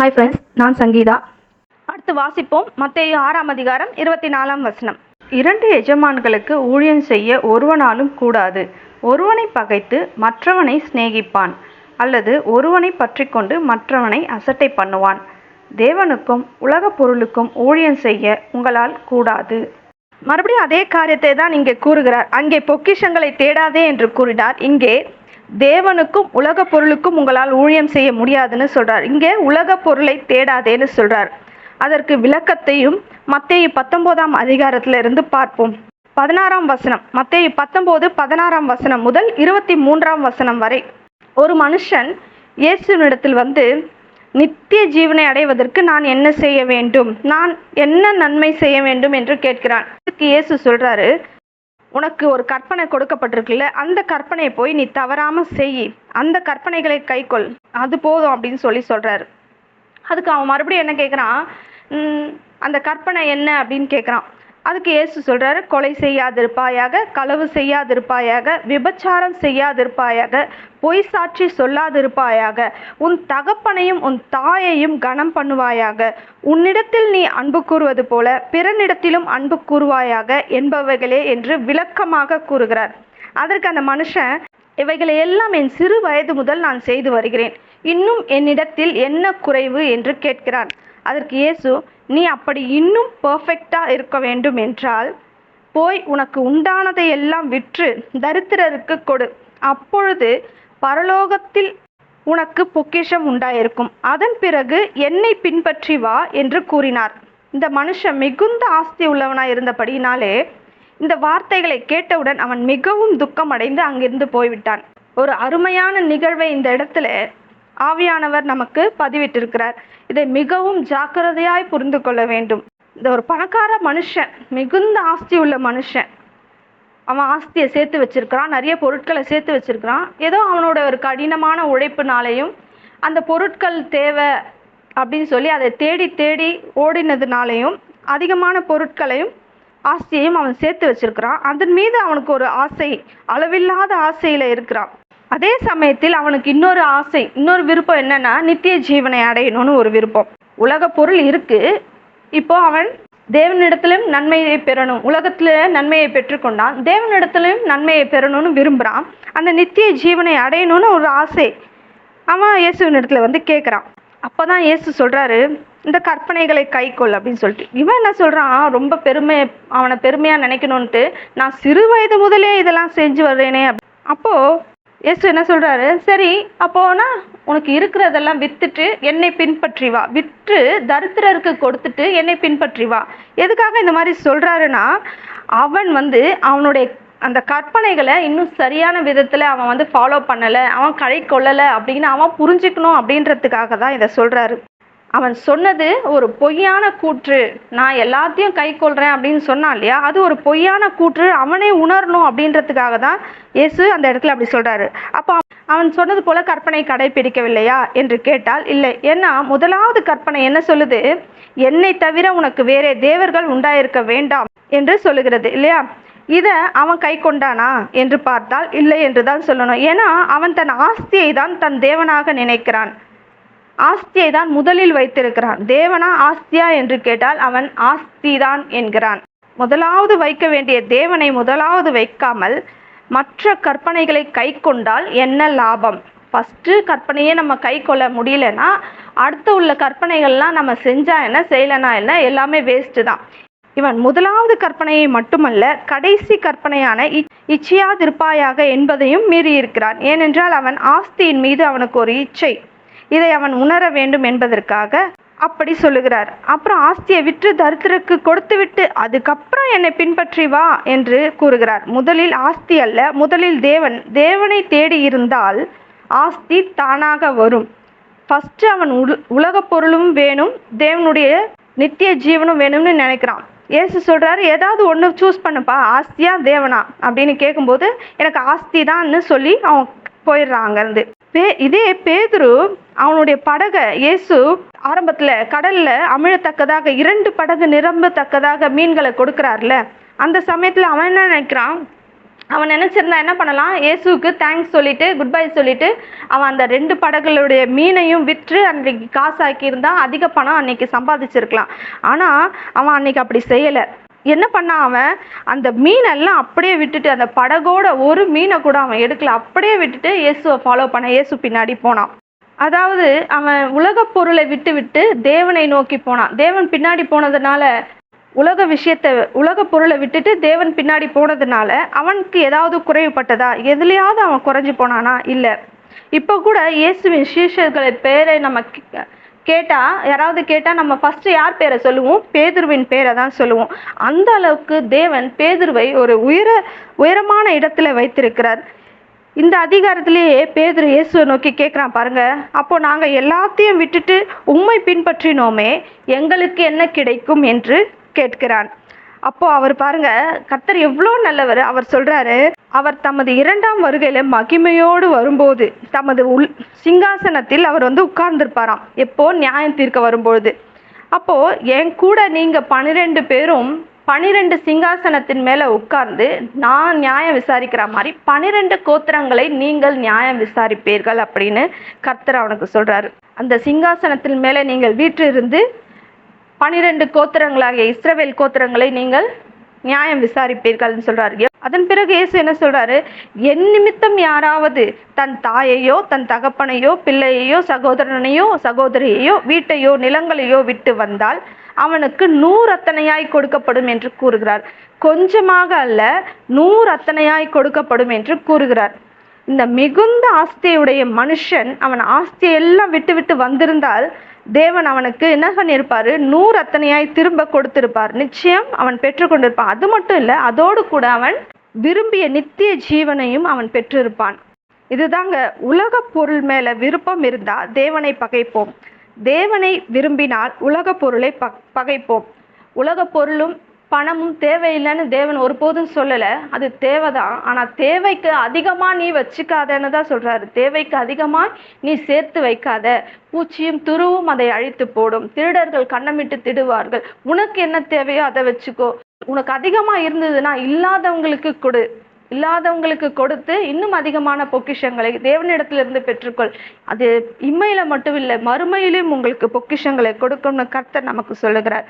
Hi friends நான் சங்கீதா. அடுத்து வாசிப்போம் மத்திய ஆறாம் அதிகாரம் இருபத்தி நாலாம் வசனம். இரண்டு எஜமான்களுக்கு ஊழியம் செய்ய ஒருவனாலும் கூடாது. ஒருவனை பகைத்து மற்றவனை சிநேகிப்பான் அல்லது ஒருவனை பற்றிக்கொண்டு மற்றவனை அசட்டை பண்ணுவான். தேவனுக்கும் உலகப் பொருளுக்கும் ஊழியம் செய்ய உங்களால் கூடாது. மறுபடியும் அதே காரியத்தை தான் இங்கே கூறுகிறார். அங்கே பொக்கிஷங்களை தேடாதே என்று கூறினார். இங்கே தேவனுக்கும் உலக பொருளுக்கும் உங்களால் ஊழியம் செய்ய முடியாதுன்னு சொல்றார். இங்கே உலக பொருளை தேடாதேன்னு சொல்றார். அதற்கு விளக்கத்தையும் மத்திய பத்தொன்பதாம் அதிகாரத்துல இருந்து பார்ப்போம். பதினாறாம் வசனம். மத்திய பத்தொன்பது பதினாறாம் வசனம் முதல் இருபத்தி மூன்றாம் வசனம் வரை. ஒரு மனுஷன் இயேசுவினிடத்தில் வந்து நித்திய ஜீவனை அடைவதற்கு நான் என்ன செய்ய வேண்டும்? நான் என்ன நன்மை செய்ய வேண்டும்? என்று கேட்கிறான். இயேசு சொல்றாரு உனக்கு ஒரு கற்பனை கொடுக்கப்பட்டிருக்குல்ல அந்த கற்பனையை போய் நீ தவறாம செய். அந்த கற்பனைகளை கைக்கொள். அது போதும் அப்படின்னு சொல்லி சொல்றாரு. அதுக்கு அவன் மறுபடியும் என்ன கேட்குறான் அந்த கற்பனை என்ன அப்படின்னு கேட்குறான் அதுக்கு இயேசு சொல்கிறாரு கொலை செய்யாதிருப்பாயாக களவு செய்யாதிருப்பாயாக விபச்சாரம் செய்யாதிருப்பாயாக பொய் சாட்சி சொல்லாதிருப்பாயாக உன் தகப்பனையும் உன் தாயையும் கனம் பண்ணுவாயாக உன்னிடத்தில் நீ அன்பு கூறுவது போல பிறனிடத்திலும் அன்பு கூறுவாயாக என்பவைகளே என்று விளக்கமாக கூறுகிறார். அதற்கு அந்த மனுஷன் இவைகளை எல்லாம் என் சிறு வயது முதல் நான் செய்து வருகிறேன். இன்னும் என்னிடத்தில் என்ன குறைவு? என்று கேட்கிறான். அதற்கு இயேசு நீ அப்படி இன்னும் பர்ஃபெக்டாக இருக்க வேண்டும் என்றால் போய் உனக்கு உண்டானதை எல்லாம் விற்று தரித்திரருக்கு கொடு. அப்பொழுது பரலோகத்தில் உனக்கு பொக்கிஷம் உண்டாயிருக்கும். அதன் பிறகு என்னை பின்பற்றி வா என்று கூறினார். இந்த மனுஷன் மிகுந்த ஆஸ்தி உள்ளவனாய் இருந்தபடியினாலே இந்த வார்த்தைகளை கேட்டவுடன் அவன் மிகவும் துக்கமடைந்து அங்கிருந்து போய்விட்டான். ஒரு அருமையான நிகழ்வை இந்த இடத்துல ஆவியானவர் நமக்கு பதிவிட்டிருக்கிறார். இதை மிகவும் ஜாக்கிரதையாய் புரிந்து கொள்ள வேண்டும். இந்த ஒரு பணக்கார மனுஷன் மிகுந்த ஆஸ்தி உள்ள மனுஷன். அவன் ஆஸ்தியை சேர்த்து வச்சிருக்கிறான் நிறைய பொருட்களை சேர்த்து வச்சிருக்கிறான். ஏதோ அவனோட ஒரு கடினமான உழைப்புனாலையும் அந்த பொருட்கள் தேவை அப்படின்னு சொல்லி அதை தேடி தேடி ஓடினதுனாலையும் அதிகமான பொருட்களையும் ஆஸ்தியையும் அவன் சேர்த்து வச்சிருக்கிறான். அதன் மீது அவனுக்கு ஒரு ஆசை அளவில்லாத ஆசையில் இருக்கிறான். அதே சமயத்தில் அவனுக்கு இன்னொரு ஆசை இன்னொரு விருப்பம் என்னன்னா நித்திய ஜீவனை அடையணும்னு ஒரு விருப்பம். உலக பொருள் இருக்கு. இப்போ அவன் தேவனிடத்திலும் நன்மையை பெறணும். உலகத்தில் நன்மையை பெற்றுக்கொண்டான். தேவனிடத்திலும் நன்மையை பெறணும்னு விரும்புகிறான் அந்த நித்திய ஜீவனை அடையணும்னு ஒரு ஆசை. அவன் இயேசுவினிடத்துல வந்து கேட்குறான் அப்போ தான் இயேசு சொல்கிறாரு இந்த கற்பனைகளை கைக்கொள் அப்படின்னு சொல்லிட்டு. இவன் என்ன சொல்கிறான் ரொம்ப பெருமை அவனை பெருமையாக நினைக்கணுன்ட்டு நான் சிறு வயது முதலே இதெல்லாம் செஞ்சு வர்றேனே. அப்போது அப்போ என்ன சொல்கிறாரு சரி அப்போனா உனக்கு இருக்கிறதெல்லாம் விற்றுட்டு என்னை பின்பற்றி வா. விற்று தரித்திரருக்கு கொடுத்துட்டு என்னை பின்பற்றி வா. எதுக்காக இந்த மாதிரி சொல்கிறாருன்னா அவன் வந்து அவனுடைய அந்த கற்பனைகளை இன்னும் சரியான விதத்தில் அவன் வந்து ஃபாலோ பண்ணலை அவன் கை கொள்ளலை அப்படின்னு அவன் புரிஞ்சுக்கணும் அப்படின்றதுக்காக தான் இதை சொல்கிறாரு அவன் சொன்னது ஒரு பொய்யான கூற்று. நான் எல்லாத்தையும் கை கொள்கிறேன் அப்படின்னு சொன்னான் இல்லையா? அது ஒரு பொய்யான கூற்று. அவனே உணரணும் அப்படின்றதுக்காக தான் இயேசு அந்த இடத்துல அப்படி சொல்கிறாரு அப்போ அவன் சொன்னது போல கற்பனை கடைபிடிக்கவில்லையா என்று கேட்டால் இல்லை. ஏன்னா முதலாவது கற்பனை என்ன சொல்லுது? என்னை தவிர உனக்கு வேறே தேவர்கள் உண்டாயிருக்க வேண்டாம் என்று சொல்லுகிறது இல்லையா? இதை அவன் கை கொண்டானா என்று பார்த்தால் இல்லை என்று தான் சொல்லணும். ஏன்னா அவன் தன் ஆஸ்தியை தான் தன் தேவனாக நினைக்கிறான். ஆஸ்தியை தான் முதலில் வைத்திருக்கிறான். தேவனா ஆஸ்தியா என்று கேட்டால் அவன் ஆஸ்திதான் என்கிறான். முதலாவது வைக்க வேண்டிய தேவனை முதலாவது வைக்காமல் மற்ற கற்பனைகளை கை கொண்டால் என்ன லாபம்? ஃபஸ்ட்டு கற்பனையே நம்ம கை கொள்ள முடியலன்னா அடுத்து உள்ள கற்பனைகள்லாம் நம்ம செஞ்சா என்ன செய்யலைனா என்ன எல்லாமே வேஸ்ட்டு தான். இவன் முதலாவது கற்பனையை மட்டுமல்ல கடைசி கற்பனையான இச் இச்சையாதிருப்பாயாக என்பதையும் மீறியிருக்கிறான். ஏனென்றால் அவன் ஆஸ்தியின் மீது அவனுக்கு ஒரு இச்சை. இதை அவன் உணர வேண்டும் என்பதற்காக அப்படி சொல்லுகிறார். அப்புறம் ஆஸ்தியை விற்று தரித்திரக்கு கொடுத்துவிட்டு அதுக்கப்புறம் என்னை பின்பற்றி வா என்று கூறுகிறார். முதலில் ஆஸ்தி அல்ல முதலில் தேவன். தேவனை தேடி இருந்தால் ஆஸ்தி தானாக வரும். ஃபஸ்ட்டு அவன் உல உலக பொருளும் வேணும் தேவனுடைய நித்திய ஜீவனும் வேணும்னு நினைக்கிறான். ஏசு சொல்கிறாரு ஏதாவது ஒன்று சூஸ் பண்ணுப்பா ஆஸ்தியா தேவனா? அப்படின்னு கேட்கும்போது எனக்கு ஆஸ்தி தான்னு சொல்லி அவன் போயிடுறான் அங்கேருந்து பே இதே பேதுரு அவனுடைய படகை இயேசு ஆரம்பத்தில் கடலில் அமிழத்தக்கதாக இரண்டு படகு நிரம்பத்தக்கதாக மீன்களை கொடுக்குறாருல. அந்த சமயத்தில் அவன் என்ன நினைக்கிறான்? அவன் நினச்சிருந்தா என்ன பண்ணலாம்? இயேசுவுக்கு தேங்க்ஸ் சொல்லிட்டு குட் பை சொல்லிட்டு அவன் அந்த ரெண்டு படகுகளுடைய மீனையும் விற்று அன்றைக்கு காசாக்கியிருந்தான் அதிக பணம் அன்னைக்கு சம்பாதிச்சிருக்கலாம். ஆனால் அவன் அன்னைக்கு அப்படி செய்யலை. என்ன பண்ணான் அவன்? அந்த மீனெல்லாம் அப்படியே விட்டுட்டு அந்த படகோட ஒரு மீனை கூட அவன் எடுக்கல. அப்படியே விட்டுட்டு இயேசுவை ஃபாலோ பண்ண இயேசு பின்னாடி போனான். அதாவது அவன் உலகப் பொருளை விட்டு விட்டு தேவனை நோக்கி போனான். தேவன் பின்னாடி போனதுனால உலக விஷயத்தை உலக பொருளை விட்டுட்டு தேவன் பின்னாடி போனதுனால அவனுக்கு ஏதாவது குறைவுபட்டதா? எதுலையாவது அவன் குறைஞ்சு போனானா? இல்லை. இப்போ கூட இயேசுவின் சீஷர்களை பேரை நம்ம கேட்டால் யாராவது கேட்டால் நம்ம ஃபஸ்ட்டு யார் பேரை சொல்லுவோம்? பேதுருவின் பேரை தான் சொல்லுவோம். அந்த அளவுக்கு தேவன் பேதுருவை ஒரு உயர உயரமான இடத்துல வைத்திருக்கிறார். இந்த அதிகாரத்திலேயே பேதுரு இயேசுவை நோக்கி கேட்குறான் பாருங்க. அப்போ நாங்கள் எல்லாத்தையும் விட்டுட்டு உண்மை பின்பற்றினோமே எங்களுக்கு என்ன கிடைக்கும்? என்று கேட்கிறான். அப்போ அவர் பாருங்க கர்த்தர் எவ்வளோ நல்லவர். அவர் சொல்றாரு அவர் தமது இரண்டாம் வருகையில மகிமையோடு வரும்போது தமது உள் சிங்காசனத்தில் அவர் வந்து உட்கார்ந்துருப்பாராம். எப்போ? நியாயம் தீர்க்க வரும்பொழுது. அப்போ என் கூட நீங்க பன்னிரெண்டு பேரும் பனிரெண்டு சிங்காசனத்தின் மேல உட்கார்ந்து நான் நியாயம் விசாரிக்கிற மாதிரி பனிரெண்டு கோத்திரங்களை நீங்கள் நியாயம் விசாரிப்பீர்கள் அப்படின்னு கர்த்தர் அவனுக்கு சொல்றாரு. அந்த சிங்காசனத்தின் மேல நீங்கள் வீட்டிலிருந்து பனிரெண்டு கோத்திரங்களாகிய இஸ்ரவேல் கோத்திரங்களை நீங்கள் நியாயம் விசாரிப்பீர்கள்னு சொல்றாரு. அதன் பிறகு இயேசு என்ன சொல்றாரு? என் நிமித்தம் யாராவது தன் தாயையோ தன் தகப்பனையோ பிள்ளையையோ சகோதரனையோ சகோதரியையோ வீட்டையோ நிலங்களையோ விட்டு வந்தால் அவனுக்கு நூறு அத்தனையாய் கொடுக்கப்படும் என்று கூறுகிறார். கொஞ்சமாக அல்ல நூறு அத்தனையாய் கொடுக்கப்படும் என்று கூறுகிறார். இந்த மிகுந்த ஆஸ்தியுடைய மனுஷன் அவன் ஆஸ்தியை எல்லாம் விட்டு விட்டு வந்திருந்தால் தேவன் அவனுக்கு என்ன பண்ணியிருப்பாரு? நூறு அத்தனையாய் திரும்ப கொடுத்திருப்பார். நிச்சயம் அவன் பெற்றுக்கொண்டிருப்பான் அது மட்டும் இல்லை அதோடு கூட அவன் விரும்பிய நித்திய ஜீவனையும் அவன் பெற்றிருப்பான். இதுதாங்க உலக பொருள் மேல விருப்பம் இருந்தா தேவனை பகைப்போம். தேவனை விரும்பினால் உலக பொருளை ப பகைப்போம். உலக பொருளும் பணமும் தேவையில்லைன்னு தேவன் ஒருபோதும் சொல்லலை. அது தேவைதான். ஆனால் தேவைக்கு அதிகமாக நீ வச்சுக்காதன்னு தான் சொல்கிறாரு தேவைக்கு அதிகமாக நீ சேர்த்து வைக்காத. பூச்சியும் துருவும் அதை அழித்து போடும். திருடர்கள் கண்ணமிட்டு திடுவார்கள். உனக்கு என்ன தேவையோ அதை வச்சுக்கோ. உனக்கு அதிகமாக இருந்ததுன்னா இல்லாதவங்களுக்கு கொடு. இல்லாதவங்களுக்கு கொடுத்து இன்னும் அதிகமான பொக்கிஷங்களை தேவனிடத்திலிருந்து பெற்றுக்கொள். அது இம்மையில மட்டும் இல்லை மறுமையிலும் உங்களுக்கு பொக்கிஷங்களை கொடுக்கணும்னு கர்த்தர் நமக்கு சொல்லுகிறார்.